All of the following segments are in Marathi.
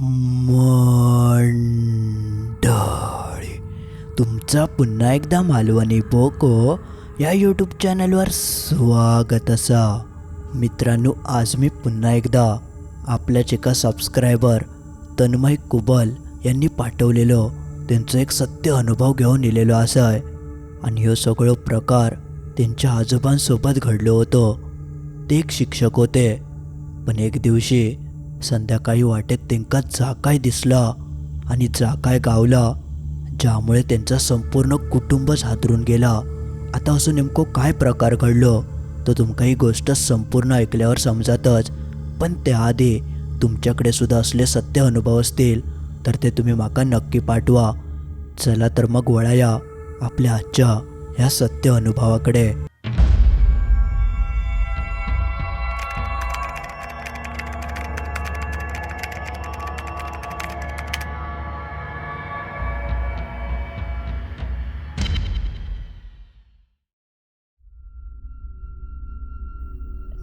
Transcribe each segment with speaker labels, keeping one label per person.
Speaker 1: मंडळी तुमचा पुन्हा एकदा मालवणी पोको या यूट्यूब चॅनलवर स्वागत असा. मित्रांनो आज मी पुन्हा एकदा आपल्याच एका सबस्क्रायबर तन्मय कुबल यांनी पाठवलेलं त्यांचं एक सत्य अनुभव घेऊन लिहिलेलं असं आहे आणि हे सगळं प्रकार त्यांच्या आजोबांसोबत घडलो होतो. ते एक शिक्षक होते. पण एक दिवशी संध्याकाळी वाटेत त्यांका जाकाय दिसला आणि जाकाय गावला ज्यामुळे त्यांचा संपूर्ण कुटुंबच हादरून गेला. आता असं नेमकं काय प्रकार घडलं तर तुमका ही गोष्ट संपूर्ण ऐकल्यावर समजातच. पण त्याआधी तुमच्याकडे सुद्धा असले सत्य अनुभव असतील तर ते तुम्ही माका नक्की पाठवा. चला तर मग वळाया आपल्या आजच्या ह्या सत्य अनुभवाकडे.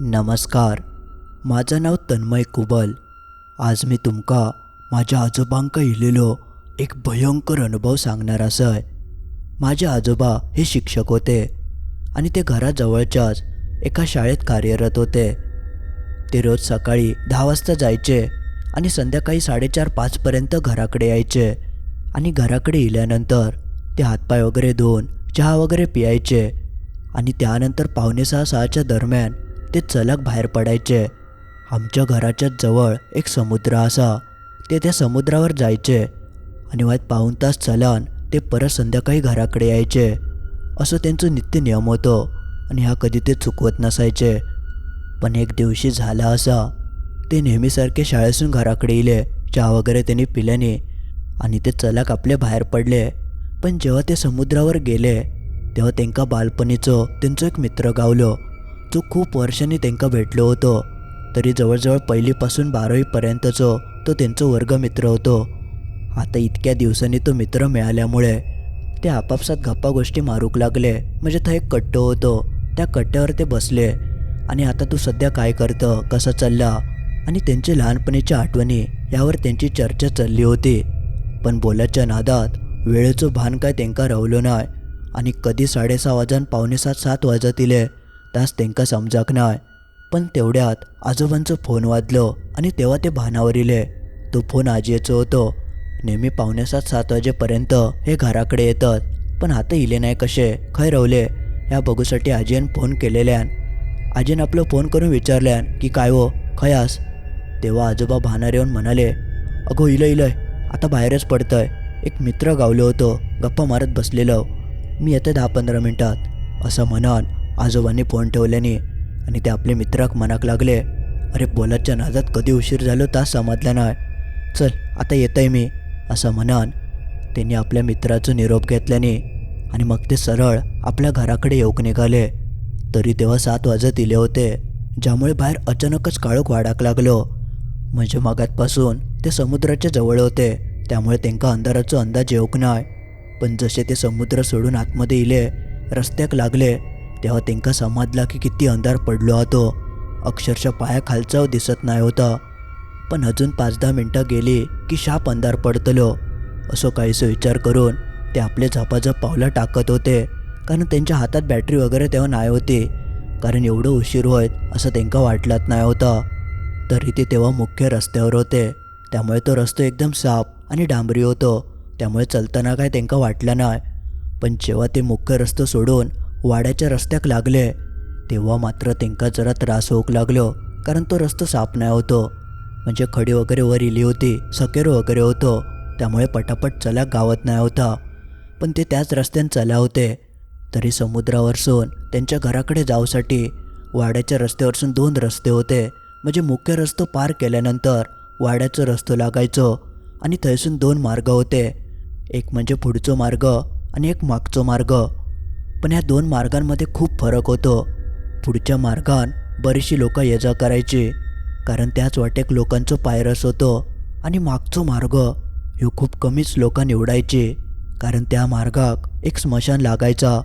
Speaker 1: नमस्कार. माझं नाव तन्मय कुबल. आज मी तुमका माझ्या आजोबांका इलेलो एक भयंकर अनुभव सांगणार असं आहे माझे आजोबा हे शिक्षक होते आणि ते घराजवळच्याच एका शाळेत कार्यरत होते. ते रोज सकाळी दहा वाजता जायचे आणि संध्याकाळी साडेचार पाचपर्यंत घराकडे यायचे आणि घराकडे इल्यानंतर ते हातपाय वगैरे धुवून चहा वगैरे पियायचे आणि त्यानंतर पावणे सहा सहाच्या दरम्यान ते चलक बाहेर पडायचे. आमच्या घराच्या जवळ एक समुद्र असा. ते त्या समुद्रावर जायचे. आणि वाईट पाऊण तास चलन ते परत संध्याकाळी घराकडे यायचे. असं त्यांचं नित्य नियम होतं. आणि हा कधी ते चुकवत नसायचे. पण एक दिवशी झाला असा. ते नेहमीसारखे शाळेसून घराकडे येले चहा वगैरे त्यांनी पिल्याने. आणि ते चलाक आपले बाहेर पडले. पण जेव्हा ते समुद्रावर गेले तेव्हा त्यांका बालपणीचं त्यांचं एक मित्र गावलो. जो खूप वर्षांनी त्यांका भेटलो होतो. तरी जवळजवळ पहिलीपासून बारावीपर्यंतचो तो त्यांचा वर्गमित्र होतो. आता इतक्या दिवसांनी तो मित्र मिळाल्यामुळे ते आपापसात गप्पा गोष्टी मारूक लागले. म्हणजे तो एक कट्टो होतो. त्या कट्ट्यावर ते बसले. आणि आता तू सध्या काय करतं कसा चालला आणि त्यांची लहानपणीच्या आठवणी यावर त्यांची चर्चा चालली होती. पण बोलाच्या नादात वेळेचं भान काय त्यांना रावलो नाही. आणि कधी साडेसहा वाजान पावणे सात सात वाजतिले तास तेंका समजाक नाय. पण तेवढ्यात आजोबांचं फोन वाजलं आणि तेव्हा ते भानावर इले. तो फोन आजीचं होतो. नेहमी पावणेसात सात वाजेपर्यंत हे घराकडे येतात. पण आता इले नाही कसे खय रवले? ह्या बघूसाठी आजीन फोन केलेल्यान. आजीन आपलं फोन करून विचारल्यान की काय हो? खयास तेव्हा आजोबा भानार येऊन म्हणाले अगो इलं इलंय आता बाहेरच पडतंय. एक मित्र गावलो होतो. गप्पा मारत बसलेलो. मी येते दहा पंधरा मिनटात. असं म्हणान आजोबांनी फोन ठेवल्याने आणि ते आपले मित्राक मनाक लागले. अरे बोलाच्या नादात कधी उशीर झालो तास समजला नाही चल आता येतंय मी असं म्हणान. त्यांनी आपल्या मित्राचं निरोप घेतल्याने आणि मग ते सरळ आपल्या घराकडे येऊक निघाले. तरी तेव्हा सात वाजत इले होते ज्यामुळे बाहेर अचानकच काळोख वाढाक लागलो. म्हणजे मागातपासून ते समुद्राच्या जवळ होते त्यामुळे त्यांना अंधाराचा अंदाज येऊक नाही पण जसे ते समुद्र सोडून आतमध्ये इले रस्त्याक लागले तेव्हा त्यांका समजला की किती अंधार पडलो होतो. अक्षरशः पायाखालचा दिसत नाही होता. पण अजून पाच दहा मिनटं गेली की शाप अंधार पडतलो. असं काहीसं विचार करून ते आपले झपाझप पावलं टाकत होते. कारण त्यांच्या हातात बॅटरी वगैरे तेव्हा नाही होती. कारण एवढं उशीर होत असं त्यांका वाटलंच नाही होता. तरी ते तेव्हा मुख्य रस्त्यावर होते. त्यामुळे तो रस्तो एकदम साफ आणि डांबरी होतो. त्यामुळे चलताना काय त्यांका वाटलं नाही. पण जेव्हा ते मुख्य रस्तो सोडून वाड्याच्या रस्त्याक लागले. तेव्हा मात्र त्यांका जरा त्रास होऊक लागलो कारण तो रस्ता साफ नाही होतो. म्हणजे खडी वगैरे वर इली होती सकेरो वगैरे होतो त्यामुळे पटापट चला गावात नाही होता. पण ते त्याच रस्त्याने चला होते. तरी समुद्रावरसून त्यांच्या घराकडे जाऊसाठी वाड्याच्या रस्त्यावरसून दोन रस्ते होते. म्हणजे मुख्य रस्तो पार केल्यानंतर वाड्याचं रस्तो लागायचो आणि थंयसून दोन मार्ग होते. एक म्हणजे पुढचो मार्ग आणि एक मागचो मार्ग. पण या दोन मार्गांमध्ये खूप फरक होतो. पुढच्या मार्गान बरीचशी लोक ये जा करायची कारण त्याच वाटेक लोकांचं पायरस होतं आणि मागचो मार्ग ह्यो खूप कमीच लोक निवडायचे कारण त्या मार्गाक एक स्मशान लागायचा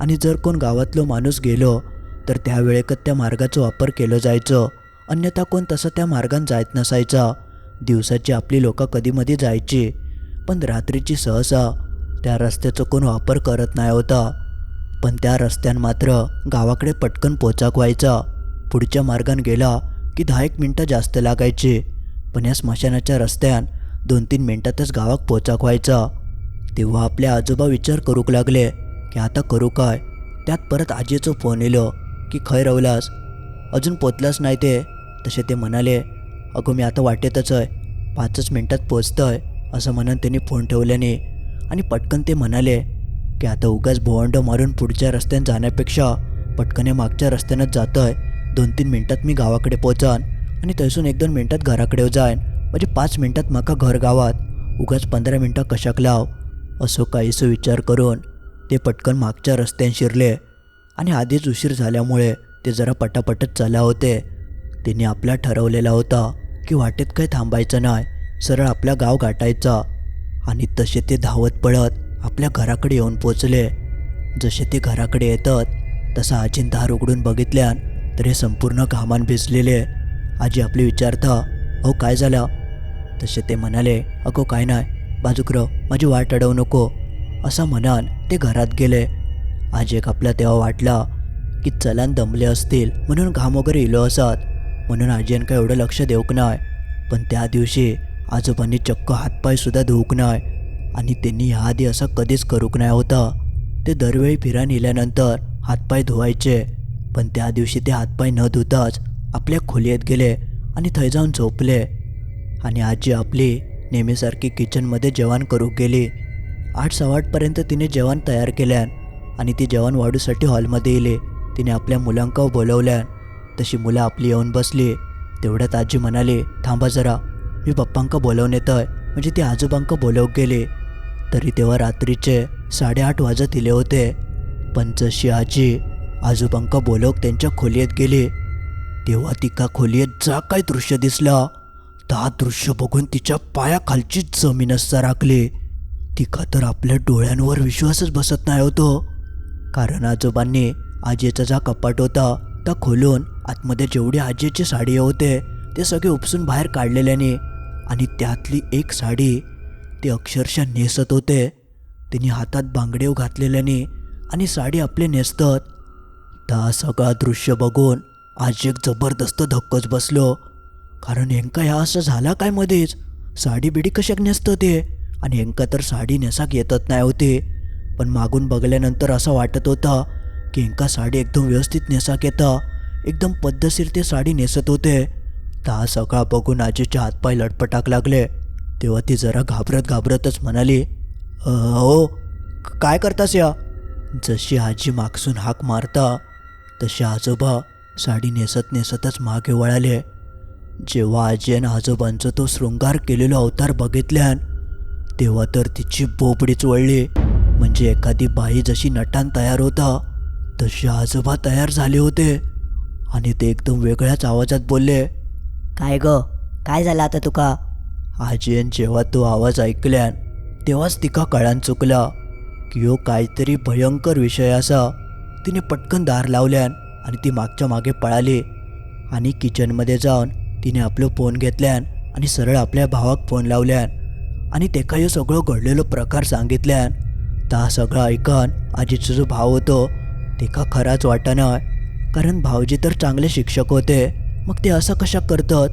Speaker 1: आणि जर कोण गावातलो माणूस गेलो तर त्यावेळेकच त्या मार्गाचा वापर केलं जायचं. अन्यथा कोण तसं त्या मार्गान जायत नसायचा. दिवसाची आपली लोकं कधीमधी जायची पण रात्रीची सहसा त्या रस्त्याचा कोण वापर करत नाही होता. पण त्या रस्त्यान मात्र गावाकडे पटकन पोचाक व्हायचा. पुढच्या मार्गान गेला की दहा एक मिनटं जास्त लागायचे. पण या स्मशानाच्या रस्त्यान दोन तीन मिनटातच गावात पोचाक व्हायचा. तेव्हा आपले आजोबा विचार करूक लागले की आता करू काय? त्यात परत आजीचं फोन येलो की खय रवलास? अजून पोचलाच नाही ते? तसे ते म्हणाले अगो मी आता वाटेतच आहे. पाचच मिनटात पोचतोय असं म्हणून त्यांनी फोन ठेवल्याने आणि पटकन ते म्हणाले की आता उगाच भोवंड मारून पुढच्या रस्त्यानं जाण्यापेक्षा पटकन मागच्या रस्त्यानंच जातोय. दोन तीन मिनटात मी गावाकडे पोचान आणि थंयसून एक दोन मिनटात घराकडे जाईन. म्हणजे पाच मिनटात म्हाका घर गावात. उगाच पंधरा मिनटं कशाक लाव? असो काहीसो विचार करून ते पटकन मागच्या रस्त्यान शिरले. आणि आधीच उशीर झाल्यामुळे ते जरा पटापटच चाला होते. त्यांनी आपला ठरवलेला होता की वाटेत काही थांबायचं नाही. सरळ आपला गाव गाठायचा. आणि तसे ते धावत पळत आपल्या घराकडे येऊन पोचले. जसे ते घराकडे येतात तसा आजीन दार उघडून बघितल्यान तर हे संपूर्ण घामान भिजलेले. आजी आपली विचारता अहो काय झालं? तसे ते म्हणाले अगो काय नाही. बाजूकर माझी वाट अडवू नको. असं म्हणान ते घरात गेले. आज एक आपला तेव्हा वाटला की चलान दमले असतील म्हणून घाम वगैरे इलो असत. म्हणून आजीन काय एवढं लक्ष देऊक नाही. पण त्या दिवशी आजोबांनी चक्क हातपायसुद्धा धुवूक नाही. आणि त्यांनी ह्याआधी असं कधीच करूक नाही होता. ते दरवेळी फिरा नेल्यानंतर हातपाय धुवायचे पण त्या दिवशी ते हातपाय न धुताच आपल्या खोलीत गेले आणि थंय जाऊन झोपले. आणि आजी आपली नेहमीसारखी किचनमध्ये जेवण करू गेली. आठ सवाटपर्यंत तिने जेवण तयार केल्यान आणि ती जेवण वाढूसाठी हॉलमध्ये येले तिने आपल्या मुलांका बोलवल्यान तशी मुलं आपली येऊन बसली. तेवढ्यात आजी म्हणाली थांबा जरा. मी पप्पांका बोलवून येतोय. म्हणजे ती आजोबांका बोलवू गेली. तरी तेव्हा रात्रीचे साडेआठ वाजत इले होते. पंचशी आजी आजोबांका बोलवक त्यांच्या खोलीत गेली. तेव्हा तिका खोलीत जा काय दृश्य दिसलं. ता दृश्य बघून तिच्या पायाखालची असता राखली तिका तर आपल्या डोळ्यांवर विश्वासच बसत नाही होतो. कारण आजोबांनी आजीचा जा कपाट होता. त्या खोलून आतमध्ये जेवढी आजीची साडी होते ते सगळे उपसून बाहेर काढलेल्याने आणि त्यातली एक साडी ते अक्षरशः नेसत होते. त्यांनी हातात बांगडेव घातलेल्याने आणि साडी आपले नेसतात. ता सगळा दृश्य बघून आज एक जबरदस्त धक्कच बसलो. कारण हेंका ह्या असं झाला काय मध्येच? साडी बिडी कशाक नेसतं ते? आणि हेंका तर साडी नेसाक येतच नाही होते. पण मागून बघल्यानंतर असं वाटत होतं की हेंका साडी एकदम व्यवस्थित नेसाक येतं. एकदम पद्धतशीर ते साडी नेसत होते. ता सगळा बघून आजीचे हातपाय लटपटाक लागले. तेव्हा ती जरा घाबरत घाबरतच म्हणाली अहो हो काय करतास या? जशी आजी मागसून हाक मारता तसे आजोबा साडी नेसत नेसतच मागे वळाले. जेव्हा आजी आणि आजोबांचा तो शृंगार केलेला अवतार बघितल्यान तेव्हा तर तिची बोबडीच वळली म्हणजे एखादी बाई जशी नटान तयार होता तसे आजोबा तयार झाले होते. आणि ते एकदम वेगळ्याच आवाजात बोलले
Speaker 2: काय ग? काय झालं आता तुका?
Speaker 1: आजीन जेव्हा तो आवाज ऐकल्यान तेव्हाच तिका कळान चुकला की ह्यो काहीतरी भयंकर विषय असा. तिने पटकन दार लावल्यान आणि ती मागच्या मागे पळाली आणि किचनमध्ये जाऊन तिने आपलं फोन घेतल्यान आणि सरळ आपल्या भावाक फोन लावल्यान आणि तेका ह्यो सगळं घडलेलो प्रकार सांगितल्यान. ता सगळं ऐकन आजीचो जो भाव होतो तेका खराच वाटना कारण भावजी तर चांगले शिक्षक होते मग ते असं कशा करतात?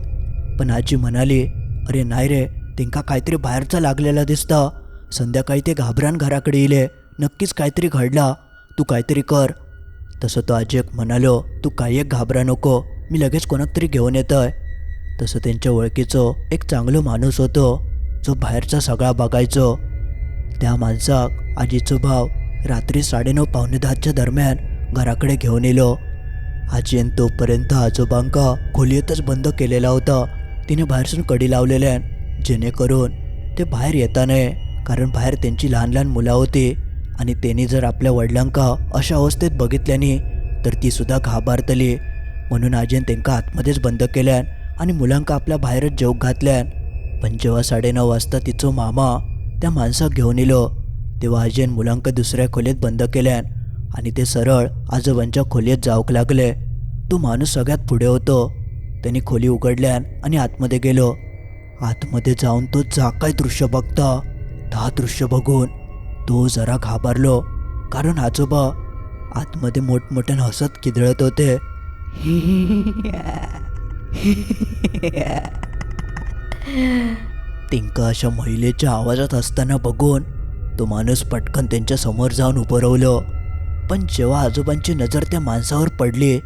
Speaker 1: पण आजी म्हणाली अरे नाही रे तिंका काहीतरी बाहेरचा लागलेला दिसता. संध्याकाळी ते घाबरान घराकडे येले नक्कीच काहीतरी घडला. तू काहीतरी कर. तसं तो आजी एक म्हणालो तू काही एक घाबरा नको. मी लगेच कोणाक तरी घेऊन येतोय. तसं त्यांच्या ओळखीचं एक चांगलं माणूस होतो जो बाहेरचा सगळा बघायचो. त्या माणसाक आजीचो भाव रात्री साडेनऊ पावणे दहाच्या दरम्यान घराकडे घेऊन येलो आजीन तोपर्यंत आजोबांका खोलीतच बंद केलेला होता. तिने बाहेरसून कडी लावलेल्यान जेणेकरून ते बाहेर येता नये कारण बाहेर त्यांची लहान लहान मुलं होती आणि त्यांनी जर आपल्या वडिलांका अशा अवस्थेत बघितल्याने तर ती सुद्धा घाबरतली. म्हणून आजीन त्यांका आतमध्येच बंद केल्यान आणि मुलांका आपल्या बाहेरच जेवक घातल्यान पण जेव्हा साडेनऊ वाजता तिचो मामा त्या माणसाक घेऊन येलो तेव्हा आजीन मुलांका दुसऱ्या खोलीत बंद केल्यान आणि ते सरळ आजोबांच्या खोलीत जाऊक लागले. तो माणूस सगळ्यात पुढे होतो. त्यांनी खोली उघडल्यान आणि आतमध्ये गेलो. आतमध्ये जाऊन तो जा काय दृश्य बघता? ता दृश्य बघून तो जरा घाबरलो. कारण आजोबा आतमध्ये मोठमोठ्यानं हसत किदळत होते. तिंका अशा महिलेच्या आवाजात असताना बघून तो माणूस पटकन त्यांच्यासमोर जाऊन उभं राहिलो. पण जेव्हा आजोबांची नजर त्या माणसावर पडली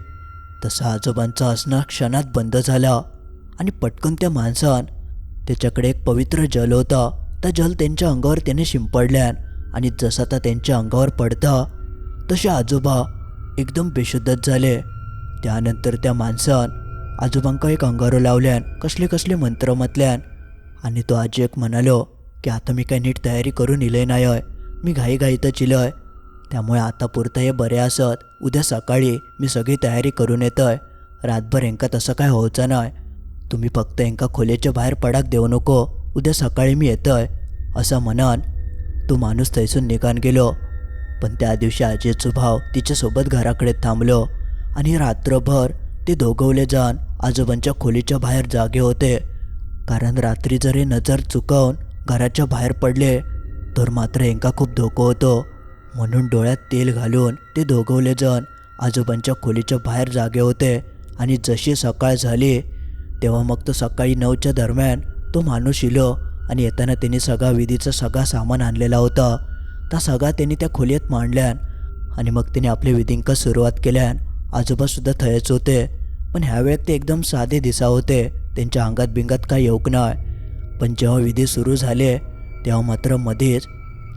Speaker 1: तसा आजोबांचा असणं क्षणात बंद झाला आणि पटकन त्या माणसान त्याच्याकडे एक पवित्र जल होता. त्या जल त्यांच्या अंगावर त्याने शिंपडल्यान आणि जसा त्या त्यांच्या अंगावर पडता तसे आजोबा एकदम बेशुद्धच झाले. त्यानंतर त्या माणसान आजोबांका एक अंगारो लावल्यान कसले कसले मंत्र म्हटल्यान आणि तो आजी एक म्हणालो की आता मी काय नीट तयारी करून इलय नाही मी मी घाईघाईतच इलय. त्यामुळे आता पुरतं हे बरे असत. उद्या सकाळी मी सगळी तयारी करून येतोय. रातभर हेंका तसं काय होऊचं नाही तुम्ही फक्त हेंका खोलीच्या बाहेर पडाक देऊ नको. उद्या सकाळी मी येतोय. असं म्हणन. तो माणूस थैसून निघान गेलो. पण त्या दिवशी आजीचो भाव तिच्यासोबत घराकडे थांबलो. आणि रात्रभर ते दोघवले जाण आजोबांच्या खोलीच्या बाहेर जागे होते. कारण रात्री जर हे नजर चुकवून घराच्या बाहेर पडले तर मात्र हेंका खूप धोको होतो. म्हणून डोळ्यात तेल घालून ते दोघवले जण आजोबांच्या खोलीच्या बाहेर जागे होते. आणि जशी सकाळ झाली तेव्हा मग तो सकाळी नऊच्या दरम्यान तो माणूस इलो आणि येताना त्यांनी सगळा विधीचा सगळा सामान आणलेला होता. त्या सगळा त्यांनी त्या खोलीत मांडल्यान आणि मग त्याने आपले विधींका सुरुवात केल्यान आजोबासुद्धा थयच होते. पण ह्यावेळेत ते एकदम साधे दिसा होते त्यांच्या अंगात बिंगात काय येऊक नाही पण जेव्हा विधी सुरू झाले तेव्हा मात्र मध्येच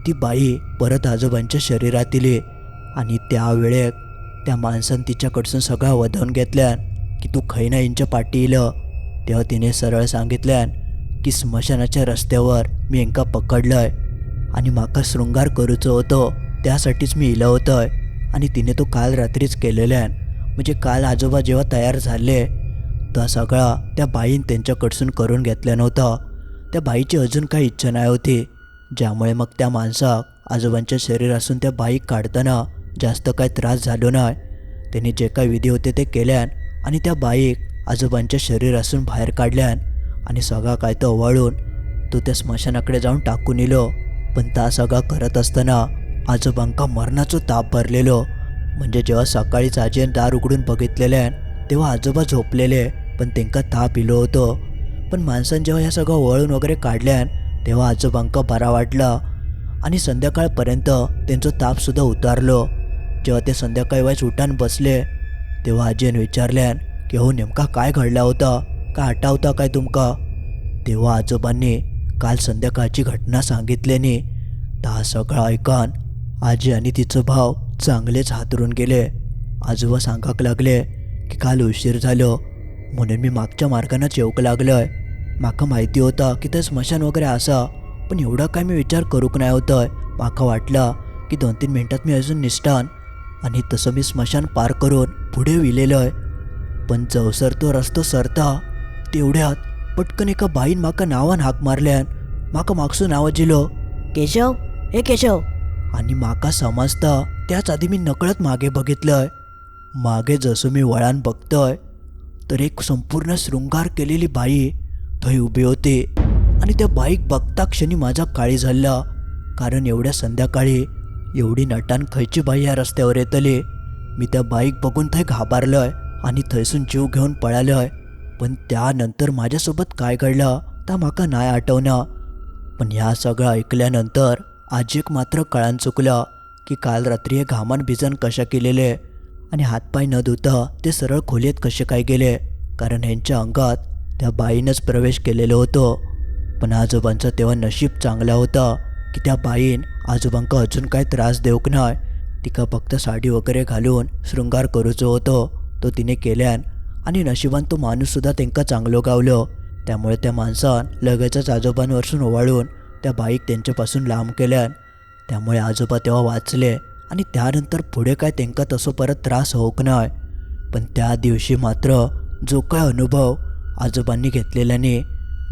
Speaker 1: ती बाई परत आजोबांच्या शरीरात इली आणि त्यावेळेत त्या माणसानं तिच्याकडसून सगळं वधवून घेतल्यान की तू खैना यांच्या पाठी इलं. तेव्हा तिने सरळ सांगितल्यान की स्मशानाच्या रस्त्यावर मी हेंका पकडलंय आणि माका शृंगार करूचो होतो त्यासाठीच मी इलं होतंय. आणि तिने तो काल रात्रीच केलेल्यान म्हणजे काल आजोबा जेव्हा तयार झाले तर सगळा त्या बाईन त्यांच्याकडसून करून घेतल्या नव्हता. त्या बाईची अजून काही इच्छा नाही होती. ज्यामुळे मग त्या माणसाक आजोबांच्या शरीरासून त्या बाईक काढताना जास्त काही त्रास झालो नाही त्यांनी जे काही विधी होते ते केल्यान आणि त्या बाईक आजोबांच्या शरीरासून बाहेर काढल्यान आणि सगळा काय तो ओवाळून तो त्या स्मशानाकडे जाऊन टाकून इलो पण ता सगळा करत असताना आजोबांका मरणाचो ताप भरलेलो. म्हणजे जेव्हा सकाळीच आजीन दार उघडून बघितलेल्यान तेव्हा आजोबा झोपलेले पण त्यांका ताप इलो होतो. पण माणसानं जेव्हा ह्या सगळं वळून वगैरे काढल्यान तेव्हा आजोबांक बरा वाटला. आणि संध्याकाळपर्यंत त्यांचं तापसुद्धा उतारलो. जेव्हा ते संध्याकाळी वाईच उठान बसले तेव्हा आजीन विचारल्यान की हो नेमका काय घडला होता? काय आठवता काय तुमका? तेव्हा आजोबांनी काल संध्याकाळची घटना सांगितल्याने ता सगळं ऐकान आजी आणि तिचं भाव चांगलेच हातरून गेले. आजोबा सांगाक लागले की काल उशीर झालो म्हणून मी मागच्या मार्गानं येऊक लागलोय. माका माहिती होता की ते स्मशान वगैरे असा पण एवढा काय मी विचार करूक नाही होतंय. माका वाटला की दोन तीन मिनटात मी अजून निष्ठान आणि तसं मी स्मशान पार करून पुढे विलेलोय. पण जवसर तो रस्तो सरता तेवढ्यात पटकन एका बाईन माका नावान हाक मारल्यान माका मागसून आवाज दिलो
Speaker 2: केशव? हे केशव!
Speaker 1: आणि माका समजता त्याच आधी मी नकळत मागे बघितलंय. मागे जसं मी वळान बघतोय तर एक संपूर्ण शृंगार केलेली बाई थंय उभे होते. आणि त्या बाईक बघता क्षणी माझा काळी झाला. कारण एवढ्या संध्याकाळी एवढी नटान खयची बाई या रस्त्यावर येतली. मी त्या बाईक बघून थंय घाबरलोय आणि थंयसून जीव घेऊन पळालोय. पण त्यानंतर माझ्यासोबत काय घडलं ता माका नाही आठवना. पण ह्या सगळं ऐकल्यानंतर आजीक मात्र कळान चुकलं की काल रात्री हे घामान भिजन कशा केलेले आणि हातपाय न धुता ते सरळ खोलीत कसे काय गेले. कारण ह्यांच्या अंगात त्या बाईनंच प्रवेश केलेलो होतो. पण आजोबांचं तेव्हा नशीब चांगला होता की त्या बाईन आजोबांका अजून काय त्रास देऊक नाही तिका फक्त साडी वगैरे घालून शृंगार करूचो होतो तो तिने केल्यान. आणि नशिबान तो माणूससुद्धा त्यांका चांगलो गावलो. त्यामुळे त्या माणसान लगेचच आजोबांवरसून ओवाळून त्या बाईक त्यांच्यापासून लांब केल्यान. त्यामुळे आजोबा तेव्हा वाचले आणि त्यानंतर पुढे काय त्यांका तसं परत त्रास होऊक नाही पण त्या दिवशी मात्र जो काय अनुभव आजोबांनी घेतलेल्याने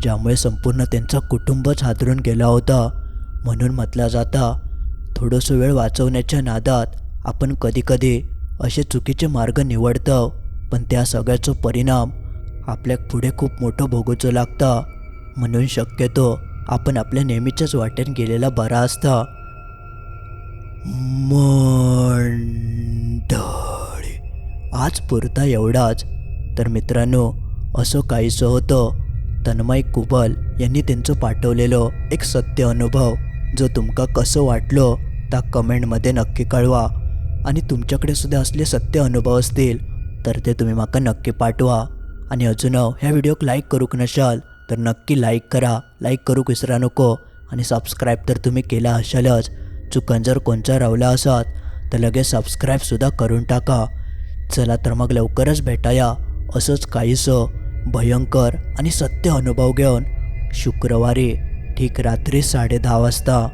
Speaker 1: ज्यामुळे संपूर्ण त्यांचा कुटुंबच हादरून गेला होता. म्हणून म्हटला जाता थोडंसं वेळ वाचवण्याच्या नादात आपण कधीकधी असे चुकीचे मार्ग निवडतो पण त्या सगळ्याचा परिणाम आपल्या पुढे खूप मोठं भोगूचं लागतं. म्हणून शक्यतो आपण आपल्या नेहमीच्याच वाटेन गेलेला बरा असता. मंडळी आज पुरता एवढाच. तर मित्रांनो असं काहीसं होतं. तन्मय कुबल यांनी त्यांचं पाठवलेलं एक सत्य अनुभव जो तुमका कसं वाटलो त्या कमेंटमध्ये नक्की कळवा. आणि तुमच्याकडे सुद्धा असले सत्य अनुभव असतील तर ते तुम्ही माका नक्की पाठवा. आणि अजून ह्या व्हिडिओक लाईक करूक नशाल तर नक्की लाईक करा. लाईक करूक विसरा नको. आणि सबस्क्राईब तर तुम्ही केला असालच चुकन जर कोणचा रावला असात तर लगेच सबस्क्राईबसुद्धा करून टाका. चला तर मग लवकरच भेटाया. असंच काहीसं. भयंकर आणि सत्य अनुभव घेऊन शुक्रवारी ठीक रात्री साडे दहा वाजता